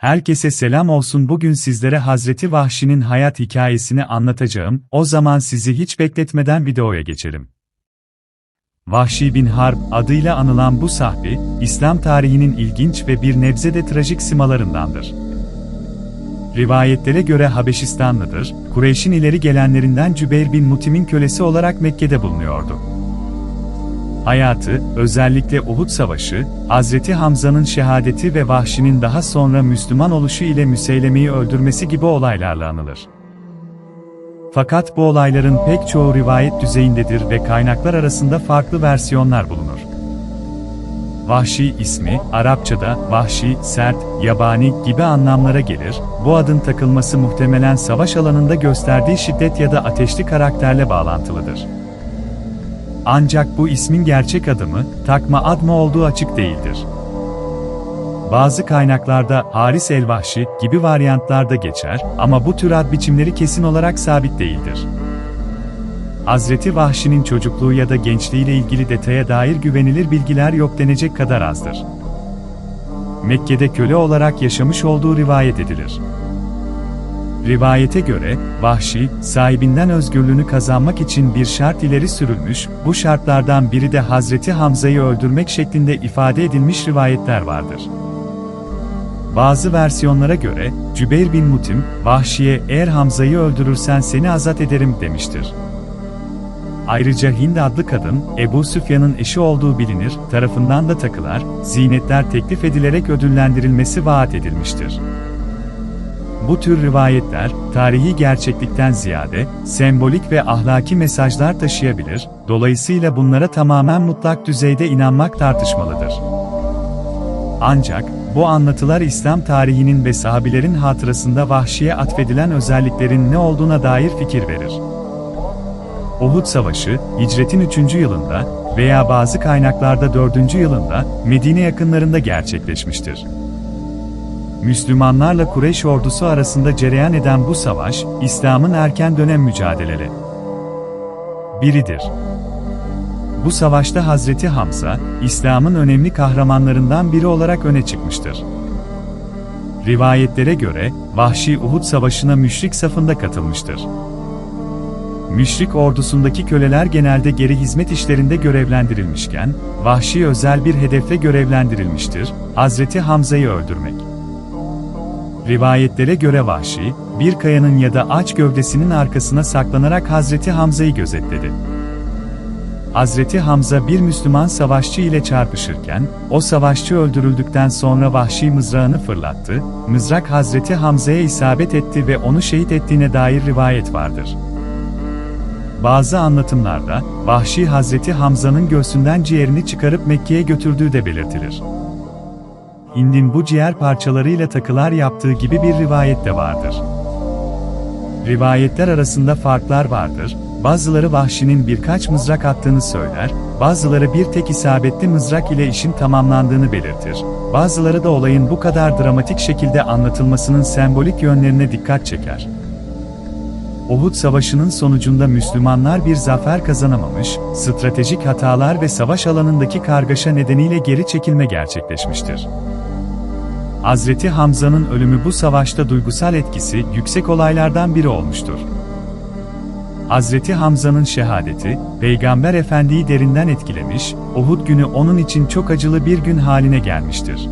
Herkese selam olsun bugün sizlere Hazreti Vahşi'nin hayat hikayesini anlatacağım, o zaman sizi hiç bekletmeden videoya geçelim. Vahşi bin Harb adıyla anılan bu sahbi, İslam tarihinin ilginç ve bir nebze de trajik simalarındandır. Rivayetlere göre Habeşistanlıdır, Kureyş'in ileri gelenlerinden Cübeyr bin Mutim'in kölesi olarak Mekke'de bulunuyordu. Hayatı, özellikle Uhud Savaşı, Hazreti Hamza'nın şehadeti ve Vahşi'nin daha sonra Müslüman oluşu ile Müseyleme'yi öldürmesi gibi olaylarla anılır. Fakat bu olayların pek çoğu rivayet düzeyindedir ve kaynaklar arasında farklı versiyonlar bulunur. Vahşi ismi, Arapçada vahşi, sert, yabani gibi anlamlara gelir, bu adın takılması muhtemelen savaş alanında gösterdiği şiddet ya da ateşli karakterle bağlantılıdır. Ancak bu ismin gerçek adı mı, takma ad mı olduğu açık değildir. Bazı kaynaklarda Haris el-Vahşi gibi varyantlarda geçer ama bu tür ad biçimleri kesin olarak sabit değildir. Hazreti Vahşi'nin çocukluğu ya da gençliğiyle ilgili detaya dair güvenilir bilgiler yok denecek kadar azdır. Mekke'de köle olarak yaşamış olduğu rivayet edilir. Rivayete göre, Vahşi, sahibinden özgürlüğünü kazanmak için bir şart ileri sürülmüş, bu şartlardan biri de Hazreti Hamza'yı öldürmek şeklinde ifade edilmiş rivayetler vardır. Bazı versiyonlara göre, Cübeyr bin Mutim, Vahşi'ye eğer Hamza'yı öldürürsen seni azat ederim demiştir. Ayrıca Hind adlı kadın, Ebu Süfyan'ın eşi olduğu bilinir, tarafından da takılar, zinetler teklif edilerek ödüllendirilmesi vaat edilmiştir. Bu tür rivayetler, tarihi gerçeklikten ziyade, sembolik ve ahlaki mesajlar taşıyabilir, dolayısıyla bunlara tamamen mutlak düzeyde inanmak tartışmalıdır. Ancak, bu anlatılar İslam tarihinin ve sahabilerin hatırasında vahşiye atfedilen özelliklerin ne olduğuna dair fikir verir. Uhud Savaşı, hicretin 3. yılında veya bazı kaynaklarda 4. yılında Medine yakınlarında gerçekleşmiştir. Müslümanlarla Kureyş ordusu arasında cereyan eden bu savaş, İslam'ın erken dönem mücadeleleri biridir. Bu savaşta Hazreti Hamza, İslam'ın önemli kahramanlarından biri olarak öne çıkmıştır. Rivayetlere göre, Vahşi Uhud Savaşı'na müşrik safında katılmıştır. Müşrik ordusundaki köleler genelde geri hizmet işlerinde görevlendirilmişken, Vahşi özel bir hedefle görevlendirilmiştir, Hazreti Hamza'yı öldürmek. Rivayetlere göre Vahşi, bir kayanın ya da ağaç gövdesinin arkasına saklanarak Hazreti Hamza'yı gözetledi. Hazreti Hamza bir Müslüman savaşçı ile çarpışırken, o savaşçı öldürüldükten sonra Vahşi mızrağını fırlattı, mızrak Hazreti Hamza'ya isabet etti ve onu şehit ettiğine dair rivayet vardır. Bazı anlatımlarda, Vahşi Hazreti Hamza'nın göğsünden ciğerini çıkarıp Mekke'ye götürdüğü de belirtilir. Hind'in bu ciğer parçalarıyla takılar yaptığı gibi bir rivayet de vardır. Rivayetler arasında farklar vardır, bazıları Vahşi'nin birkaç mızrak attığını söyler, bazıları bir tek isabetli mızrak ile işin tamamlandığını belirtir, bazıları da olayın bu kadar dramatik şekilde anlatılmasının sembolik yönlerine dikkat çeker. Uhud Savaşı'nın sonucunda Müslümanlar bir zafer kazanamamış, stratejik hatalar ve savaş alanındaki kargaşa nedeniyle geri çekilme gerçekleşmiştir. Hazreti Hamza'nın ölümü bu savaşta duygusal etkisi yüksek olaylardan biri olmuştur. Hazreti Hamza'nın şehadeti, Peygamber Efendi'yi derinden etkilemiş, Uhud günü onun için çok acılı bir gün haline gelmiştir.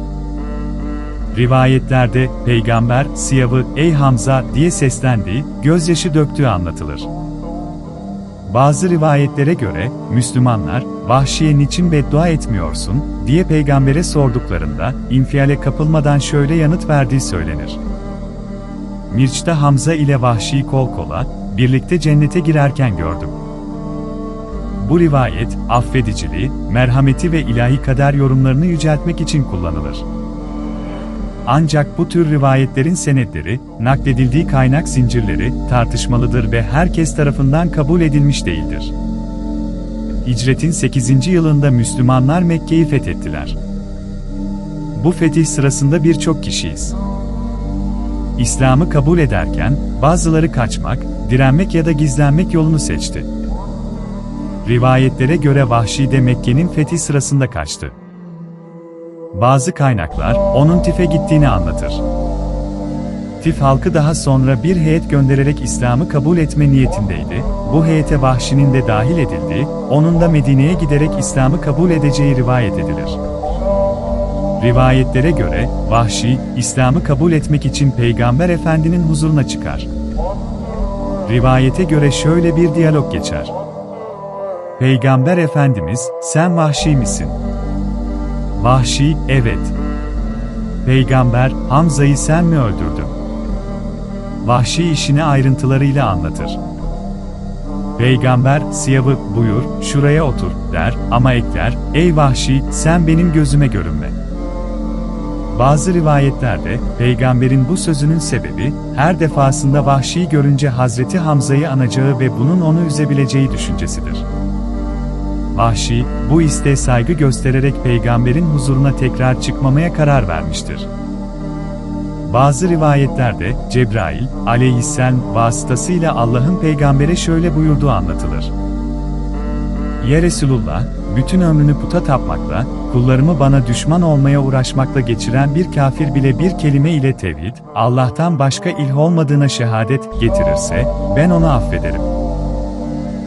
Rivayetlerde, Peygamber, Siyav'ı, ''Ey Hamza'' diye seslendiği, gözyaşı döktüğü anlatılır. Bazı rivayetlere göre, Müslümanlar, Vahşi'ye niçin beddua etmiyorsun, diye peygambere sorduklarında, infiale kapılmadan şöyle yanıt verdiği söylenir. Mirç'ta Hamza ile Vahşi'yi kol kola, birlikte cennete girerken gördüm. Bu rivayet, affediciliği, merhameti ve ilahi kader yorumlarını yüceltmek için kullanılır. Ancak bu tür rivayetlerin senetleri, nakledildiği kaynak zincirleri tartışmalıdır ve herkes tarafından kabul edilmiş değildir. Hicretin 8. yılında Müslümanlar Mekke'yi fethettiler. Bu fetih sırasında birçok kişiyiz. İslam'ı kabul ederken, bazıları kaçmak, direnmek ya da gizlenmek yolunu seçti. Rivayetlere göre Vahşi de Mekke'nin fethi sırasında kaçtı. Bazı kaynaklar, onun Tif'e gittiğini anlatır. Tif halkı daha sonra bir heyet göndererek İslam'ı kabul etme niyetindeydi. Bu heyete Vahşi'nin de dahil edildiği, onun da Medine'ye giderek İslam'ı kabul edeceği rivayet edilir. Rivayetlere göre, Vahşi, İslam'ı kabul etmek için Peygamber Efendinin huzuruna çıkar. Rivayete göre şöyle bir diyalog geçer. Peygamber Efendimiz, sen Vahşi misin? Vahşi, evet. Peygamber, Hamza'yı sen mi öldürdün? Vahşi işini ayrıntılarıyla anlatır. Peygamber, Siyav'ı, buyur, şuraya otur, der ama ekler, ey Vahşi, sen benim gözüme görünme. Bazı rivayetlerde, peygamberin bu sözünün sebebi, her defasında Vahşi'yi görünce Hazreti Hamza'yı anacağı ve bunun onu üzebileceği düşüncesidir. Vahşi, bu isteğe saygı göstererek peygamberin huzuruna tekrar çıkmamaya karar vermiştir. Bazı rivayetlerde Cebrail aleyhisselam vasıtasıyla Allah'ın peygambere şöyle buyurduğu anlatılır. Ya Resulullah, bütün ömrünü puta tapmakla, kullarımı bana düşman olmaya uğraşmakla geçiren bir kafir bile bir kelime ile tevhid, Allah'tan başka ilah olmadığına şehadet getirirse, ben onu affederim.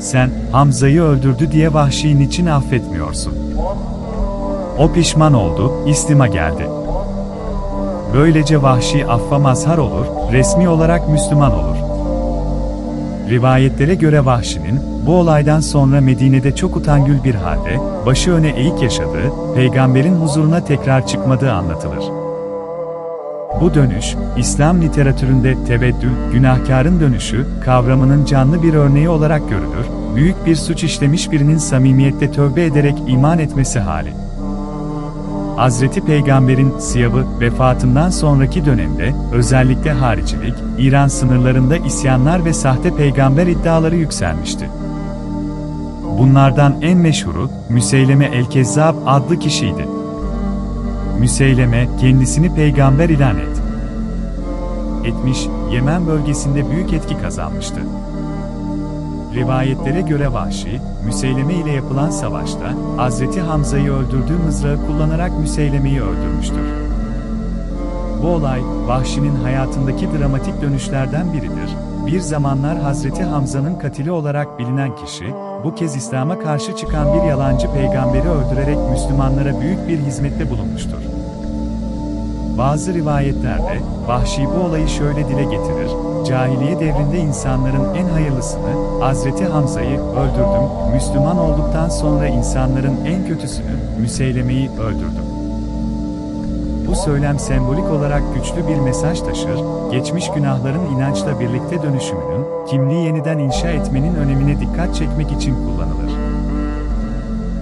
Sen, Hamza'yı öldürdü diye Vahşi'nin için affetmiyorsun. O pişman oldu, İslim'a geldi. Böylece Vahşi affa mazhar olur, resmi olarak Müslüman olur. Rivayetlere göre Vahşi'nin, bu olaydan sonra Medine'de çok utangül bir halde, başı öne eğik yaşadığı, peygamberin huzuruna tekrar çıkmadığı anlatılır. Bu dönüş, İslam literatüründe teveddül, günahkarın dönüşü, kavramının canlı bir örneği olarak görülür, büyük bir suç işlemiş birinin samimiyette tövbe ederek iman etmesi hali. Hazreti Peygamber'in siyavı vefatından sonraki dönemde, özellikle haricilik, İran sınırlarında isyanlar ve sahte peygamber iddiaları yükselmişti. Bunlardan en meşhuru, Müseyleme el-Kezzab adlı kişiydi. Müseyleme, kendisini peygamber ilan et. Etmiş, Yemen bölgesinde büyük etki kazanmıştı. Rivayetlere göre Vahşi, Müseyleme ile yapılan savaşta, Hazreti Hamza'yı öldürdüğü mızrağı kullanarak Müseyleme'yi öldürmüştür. Bu olay, Vahşi'nin hayatındaki dramatik dönüşlerden biridir. Bir zamanlar Hazreti Hamza'nın katili olarak bilinen kişi, bu kez İslam'a karşı çıkan bir yalancı peygamberi öldürerek Müslümanlara büyük bir hizmette bulunmuştur. Bazı rivayetlerde, Vahşi bu olayı şöyle dile getirir, cahiliye devrinde insanların en hayırlısını, Hazreti Hamza'yı öldürdüm, Müslüman olduktan sonra insanların en kötüsünü, Müseyleme'yi öldürdüm. Bu söylem sembolik olarak güçlü bir mesaj taşır, geçmiş günahların inançla birlikte dönüşümünün, kimliği yeniden inşa etmenin önemine dikkat çekmek için kullanılır.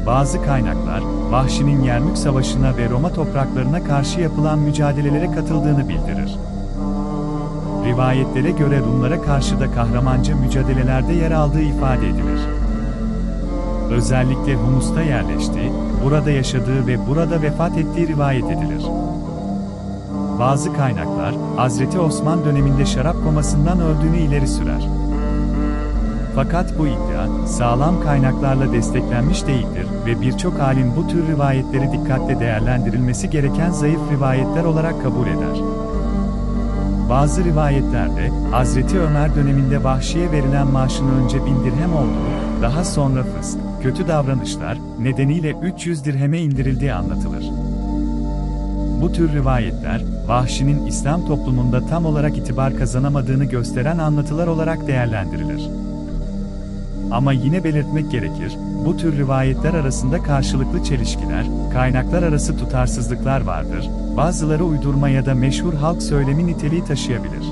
Bazı kaynaklar, Vahşi'nin Yermük Savaşı'na ve Roma topraklarına karşı yapılan mücadelelere katıldığını bildirir. Rivayetlere göre Rumlara karşı da kahramanca mücadelelerde yer aldığı ifade edilir. Özellikle Humus'ta yerleştiği, burada yaşadığı ve burada vefat ettiği rivayet edilir. Bazı kaynaklar, Hazreti Osman döneminde şarap komasından öldüğünü ileri sürer. Fakat bu iddia, sağlam kaynaklarla desteklenmiş değildir ve birçok alim bu tür rivayetleri dikkatle değerlendirilmesi gereken zayıf rivayetler olarak kabul eder. Bazı rivayetlerde, Hazreti Ömer döneminde Vahşi'ye verilen maaşın önce bin dirhem olduğu, daha sonra fısk, kötü davranışlar nedeniyle 300 dirheme indirildiği anlatılır. Bu tür rivayetler, Vahşi'nin İslam toplumunda tam olarak itibar kazanamadığını gösteren anlatılar olarak değerlendirilir. Ama yine belirtmek gerekir, bu tür rivayetler arasında karşılıklı çelişkiler, kaynaklar arası tutarsızlıklar vardır, bazıları uydurma ya da meşhur halk söylemi niteliği taşıyabilir.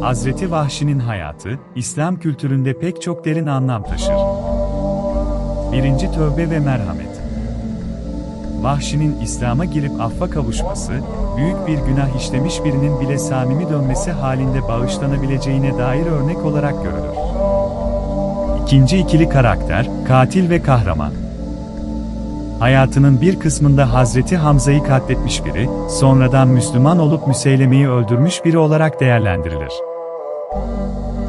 Hazreti Vahşi'nin hayatı, İslam kültüründe pek çok derin anlam taşır. 1. Tövbe ve Merhamet Vahşi'nin İslam'a girip affa kavuşması, büyük bir günah işlemiş birinin bile samimi dönmesi halinde bağışlanabileceğine dair örnek olarak görülür. İkinci ikili karakter, katil ve kahraman. Hayatının bir kısmında Hazreti Hamza'yı katletmiş biri, sonradan Müslüman olup Müseyleme'yi öldürmüş biri olarak değerlendirilir.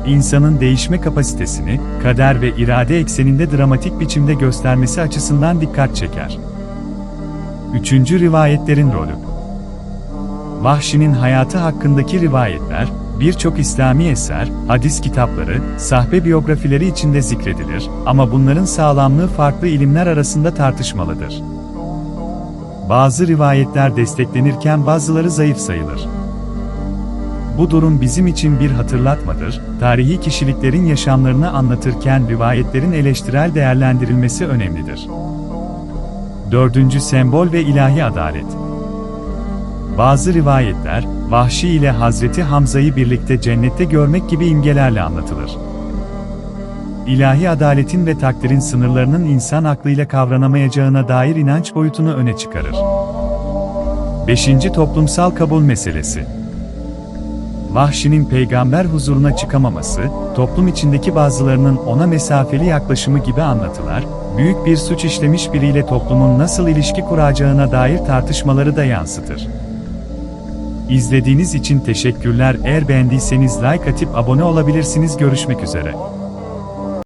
İnsanın değişme kapasitesini, kader ve irade ekseninde dramatik biçimde göstermesi açısından dikkat çeker. Üçüncü rivayetlerin rolü Vahşi'nin hayatı hakkındaki rivayetler, birçok İslami eser, hadis kitapları, sahbe biyografileri içinde zikredilir ama bunların sağlamlığı farklı ilimler arasında tartışmalıdır. Bazı rivayetler desteklenirken bazıları zayıf sayılır. Bu durum bizim için bir hatırlatmadır, tarihi kişiliklerin yaşamlarını anlatırken rivayetlerin eleştirel değerlendirilmesi önemlidir. Dördüncü sembol ve ilahi adalet. Bazı rivayetler, Vahşi ile Hazreti Hamza'yı birlikte cennette görmek gibi imgelerle anlatılır. İlahi adaletin ve takdirin sınırlarının insan aklıyla kavranamayacağına dair inanç boyutunu öne çıkarır. 5. Toplumsal kabul meselesi. Vahşi'nin peygamber huzuruna çıkamaması, toplum içindeki bazılarının ona mesafeli yaklaşımı gibi anlatılar, büyük bir suç işlemiş biriyle toplumun nasıl ilişki kuracağına dair tartışmaları da yansıtır. İzlediğiniz için teşekkürler. Eğer beğendiyseniz like atıp abone olabilirsiniz. Görüşmek üzere.